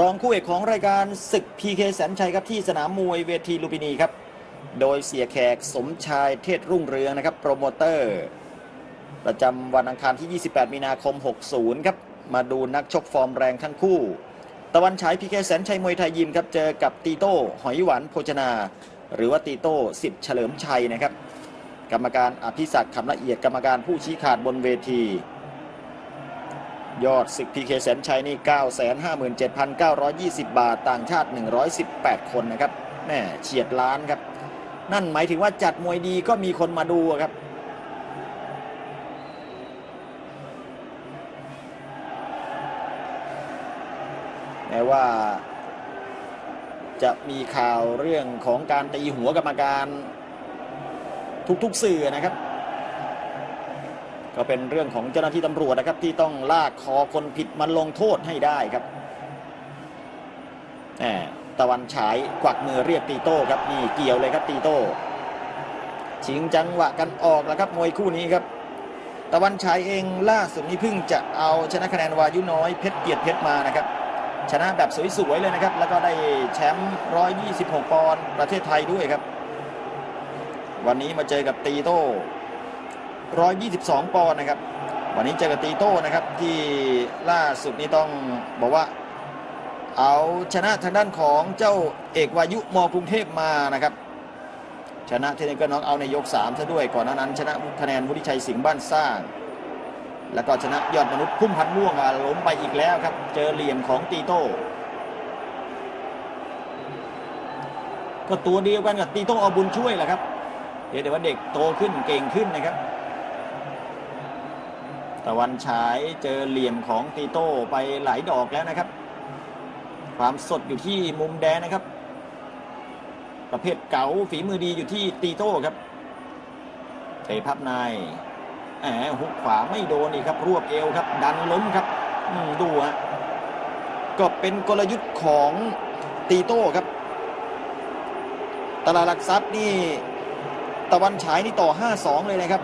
รองคู่เอกของรายการศึก PK แสนชัยครับที่สนามมวยเวทีลุมพินีครับ โดยเสียแขกสมชายเทศรุ่งเรืองนะครับ โปรโมเตอร์ ประจำวันอังคารที่ 28 มีนาคม 60 ครับ มาดูนักชกฟอร์มแรงทั้งคู่ ตะวันฉายพีเคแสนชัยมวยไทยยิมครับ เจอกับตีโต้หอยหวานโภชนา หรือว่าตีโต้สิทธิ์เฉลิมชัยนะครับ กรรมการอภิศักดิ์คำละเอียดกรรมการผู้ชี้ขาดบนเวที ยอดศึกพีเคแสนชัยนี่957,920 บาท ต่างชาติ 118 คนนะครับแม่เฉียดล้านครับ นั่นหมายถึงว่าจัดมวยดีก็มีคนมาดูครับแม้ว่า จะมีข่าวเรื่องของการตีหัวกรรมการทุกๆสื่อนะครับ ก็เป็นเรื่องของเจ้าหน้าที่ตำรวจนะครับที่ต้องลากคอคนผิดมาลงโทษให้ได้ครับแหมตะวันฉายกวักมือเรียกตีโต้ครับนี่เกี่ยวเลยครับตีโต้ชิงจังหวะกันออกแล้วครับมวยคู่นี้ครับ ตะวันฉายเองล่าสุดนี้เพิ่งจะเอาชนะคะแนนวายุน้อยเพชรเกียรติเพชรมานะครับชนะแบบสวยๆเลยนะครับ แล้วก็ได้แชมป์126 ปอนด์ประเทศไทยด้วยครับ วันนี้มาเจอกับตีโต้ 122 ปอนด์นะครับ วันนี้เจอกับตีโต้นะครับที่ล่าสุดนี้ต้องบอกว่า เอาชนะทางด้านของเจ้าเอกวายุมอกรุงเทพมานะครับ ชนะเทนนิสก็น้องเอาในยก3ซะด้วยก่อนหน้านั้น ชนะคะแนนวุฒิชัยสิงห์บ้านสร้าง แล้วก็ชนะยอดมนุษย์พุ่มพันม่วงล้มไปอีกแล้วครับ เจอเหลี่ยมของตีโต้ก็ตัวเดียวกันกับตีโต้เอาบุญช่วยแหละครับเดี๋ยวแต่ว่าเด็กโตขึ้นเก่งขึ้นนะครับ ตะวันฉายเจอเหลี่ยมของตีโต้ไปหลายดอกแล้วนะครับ ความสดอยู่ที่มุมแดงนะครับ ประเภทเก๋าฝีมือดีอยู่ที่ตีโต้ครับเตะพับในแหมหุกขวาไม่โดนอีกครับ รวบเอวครับ ดันล้มครับดูฮะก็เป็นกลยุทธ์ของตีโต้ครับ ตลาดหลักทรัพย์นี่ ตะวันฉายนี่ต่อ 5-2 เลยนะครับ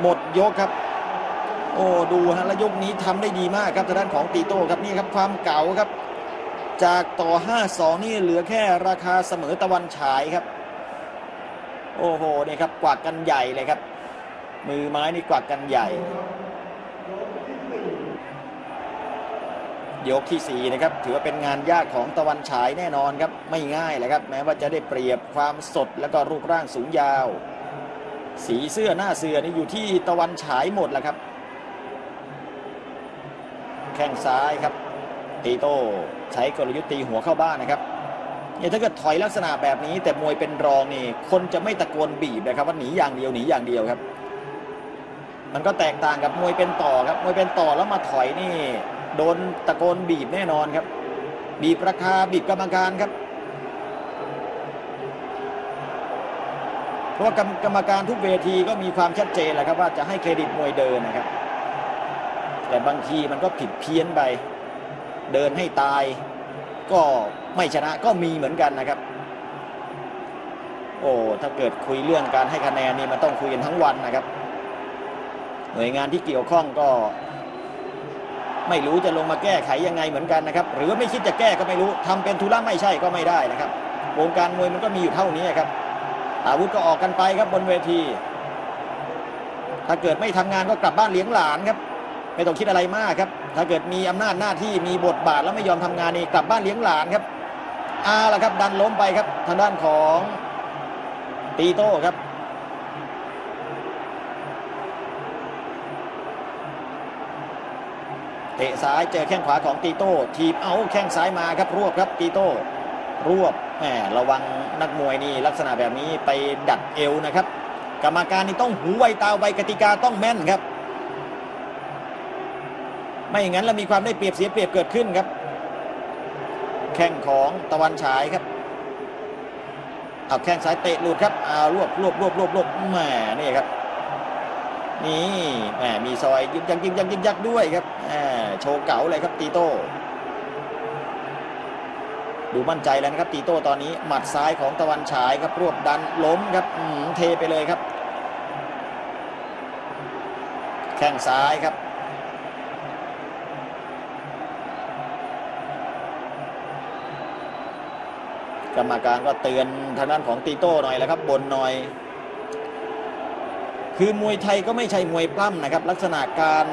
หมดยกครับ โอ้ดูฮะแล้วยกนี้ทำได้ดีมากครับทางด้านของตีโต้ครับนี่ครับความเก่าครับ จากต่อ 5-2 นี่เหลือแค่ราคาเสมอตะวันฉายครับ โอ้โหนี่ครับกวาดกันใหญ่เลยครับ มือไม้นี่กวาดกันใหญ่ ยกที่ 4 นะครับ ถือว่าเป็นงานยากของตะวันฉายแน่นอนครับ ไม่ง่ายเลยครับ แม้ว่าจะได้เปรียบความสดแล้วก็รูปร่างสูงยาว สีเสื้อหน้าเสื้อนี่อยู่ที่ตะวันฉายหมดแหละครับ แข้งซ้ายครับ ตีโต้ใช้กลยุทธ์ตีหัวเข้าบ้านนะครับเนี่ยถ้าเกิดถอยลักษณะแบบนี้ แต่มวยเป็นรองนี่คนจะไม่ตะโกนบีบนะครับว่าหนีอย่างเดียวหนีอย่างเดียวครับ มันก็แตกต่างกับมวยเป็นต่อครับมวยเป็นต่อแล้วมาถอยนี่ โดนตะโกนบีบแน่นอนครับ บีบราคาบีบกรรมการครับ เพ ราะว่ากรรมการทุกเวทีก็มีความชัดเจนแหละครับว่าจะให้เครดิตมวยเดินนะครับ แต่บางทีมันก็ผิดเพี้ยนไป เดินให้ตาย ก็ไม่ชนะก็มีเหมือนกันนะครับ โอ้ถ้าเกิดคุยเรื่องการให้คะแนนนี่มันต้องคุยกันทั้งวันนะครับ หน่วยงานที่เกี่ยวข้องก็ ไม่รู้จะลงมาแก้ไขยังไงเหมือนกันนะครับ หรือไม่คิดจะแก้ก็ไม่รู้ทำเป็นธุระไม่ใช่ก็ไม่ได้นะครับวงการมวยมันก็มีอยู่เท่านี้ครับ อาวุธก็ออกกันไปครับบนเวที ถ้าเกิดไม่ทำงานก็กลับบ้านเลี้ยงหลานครับ ไม่ต้องคิดอะไรมากครับ ถ้าเกิดมีอำนาจหน้าที่มีบทบาทแล้วไม่ยอมทำงานนี่กลับบ้านเลี้ยงหลานครับอาละครับ ดันล้มไปครับ ทางด้านของตีโต้ครับเตะซ้ายเจอแข้งขวาของตีโต้ทีบเอาแข้งซ้ายมาครับรวบครับตีโต้ รวบแหมระวังนักมวยนี่ลักษณะแบบนี้ไปดัดเอวนะครับ กรรมการนี่ต้องหูไวตาไวกติกาต้องแม่นครับ ไม่อย่างนั้นแล้วมีความได้เปรียบเสียเปรียบเกิดขึ้นครับ แข้งของตะวันฉายครับเอาแข้งซ้ายเตะหลุดครับเอารวบรวบรวบรวบรวบแหมนี่ครับ นี่แหมมีซอยยึกยักยึกยักยึกยักด้วยครับแหมโชว์เก๋าเลยครับตีโต้ ดูมั่นใจแล้วนะครับตีโต้ตอนนี้หมัดซ้ายของตะวันฉายครับรวบดันล้มครับเทไปเลยครับ แข้งซ้ายครับ กรรมการก็เตือนทางด้านของตีโต้หน่อยแล้วครับ บนหน่อย คือมวยไทยก็ไม่ใช่มวยปล้ำนะครับ ลักษณะการ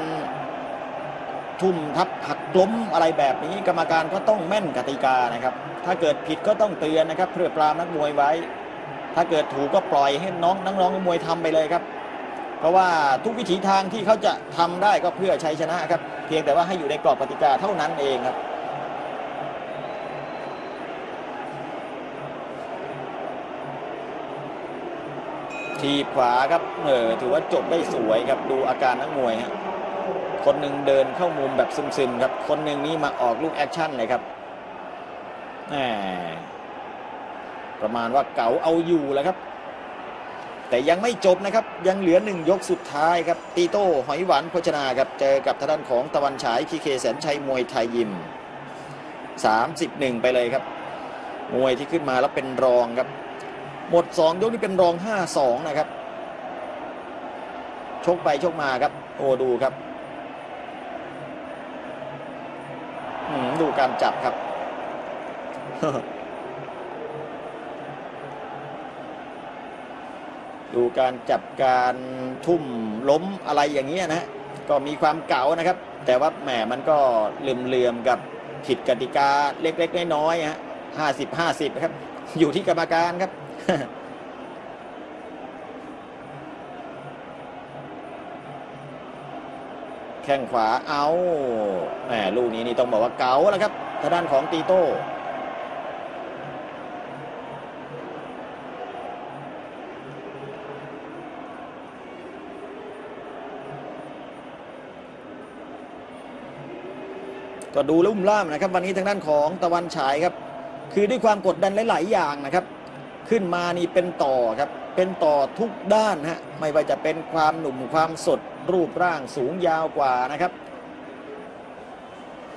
ทุ่มทับหักล้มอะไรแบบนี้ กรรมการก็ต้องแม่นกติกานะครับ ถ้าเกิดผิดก็ต้องเตือนนะครับ เพื่อปรามนักมวยไว้ ถ้าเกิดถูกก็ปล่อยให้น้องนักน้องมวยทำไปเลยครับ เพราะว่าทุกวิถีทางที่เขาจะทำได้ก็เพื่อชัยชนะครับ เพียงแต่ว่าให้อยู่ในกรอบกติกาเท่านั้นเองครับทีขวาครับเออถือว่าจบได้สวยครับดูอาการนักมวยฮะ คนหนึ่งเดินเข้ามุมแบบซึมๆครับ คนหนึ่งนี่มาออกลูกแอคชั่นเลยครับแหมประมาณว่าเก๋าเอาอยู่แล้วครับ แต่ยังไม่จบนะครับ ยังเหลือหนึ่งยกสุดท้ายครับ ตีโต้หอยหวานโภชนาครับ เจอกับทางด้านของตะวันฉายพีเคแสนชัยมวยไทยยิม 31 ไปเลยครับ มวยที่ขึ้นมาแล้วเป็นรองครับ หมด 2 ยกนี่เป็นรอง 5-2 นะครับ ชกไปชกมาครับ โอ้ดูครับอืม ดูการจับครับ ดูการจับการทุ่มล้มอะไรอย่างเงี้ยนะฮะก็มีความเก่านะครับ แต่ว่าแหมมันก็ลืมเลือมๆกับผิดกติกาเล็ก ๆ น้อยๆฮะห้าสิบห้าสิบครับ อยู่ที่กรรมการครับ แข้งขวาเอาแหมลูกนี้นี่ต้องบอกว่าเก๋าแล้วครับทางด้านของตีโต้ก็ดูลุ่มล่ามนะครับ วันนี้ทางด้านของตะวันฉายครับ คือด้วยความกดดันหลาย ๆ อย่างนะครับ ขึ้นมานี่เป็นต่อครับ เป็นต่อทุกด้านฮะไม่ว่าจะเป็นความหนุ่มความสด รูปร่างสูงยาวกว่านะครับ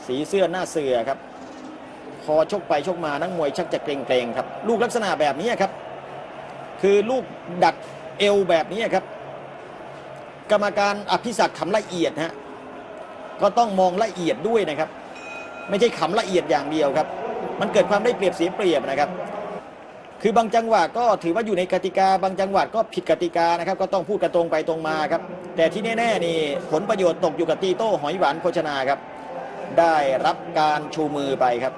สีเสื้อหน้าเสือครับ พอชกไปชกมานักมวยชักจะเกรงๆครับ ลูกลักษณะแบบนี้ครับ คือลูกดัดเอวแบบนี้ครับ กรรมการอภิศักดิ์ขำละเอียดฮะก็ต้องมองละเอียดด้วยนะครับ ไม่ใช่ขำละเอียดอย่างเดียวครับ มันเกิดความได้เปรียบเสียเปรียบนะครับ คือบางจังหวะก็ถือว่าอยู่ในกติกา บางจังหวะก็ผิดกติกานะครับ ก็ต้องพูดกันตรงไปตรงมาครับ แต่ที่แน่ๆนี่ผลประโยชน์ตกอยู่กับตีโต้หอยหวานโภชนาครับ ได้รับการชูมือไปครับ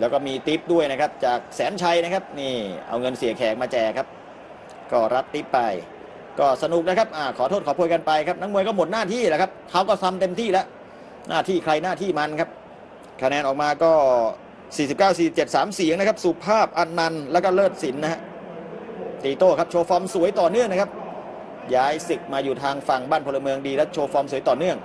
แล้วก็มีทิปด้วยนะครับ จากแสนชัยนะครับ นี่เอาเงินเสียแขกมาแจกครับ ก็รับทิปไป ก็สนุกนะครับอขอโทษขอโพยกันไปครับนักมวยก็หมดหน้าที่แล้วครับเขาก็ทำเต็มที่แล้ว หน้าที่ใครหน้าที่มันครับ คะแนนออกมาก็ 49 47 3 เสียงนะครับ สุภาพอันนันแล้วก็เลิศศิลป์นะฮะตีโต้ครับ โชว์ฟอร์มสวยต่อเนื่องนะครับ ย้ายศึกมาอยู่ทางฝั่งบ้านพลเมืองดี และโชว์ฟอร์มสวยต่อเนื่อง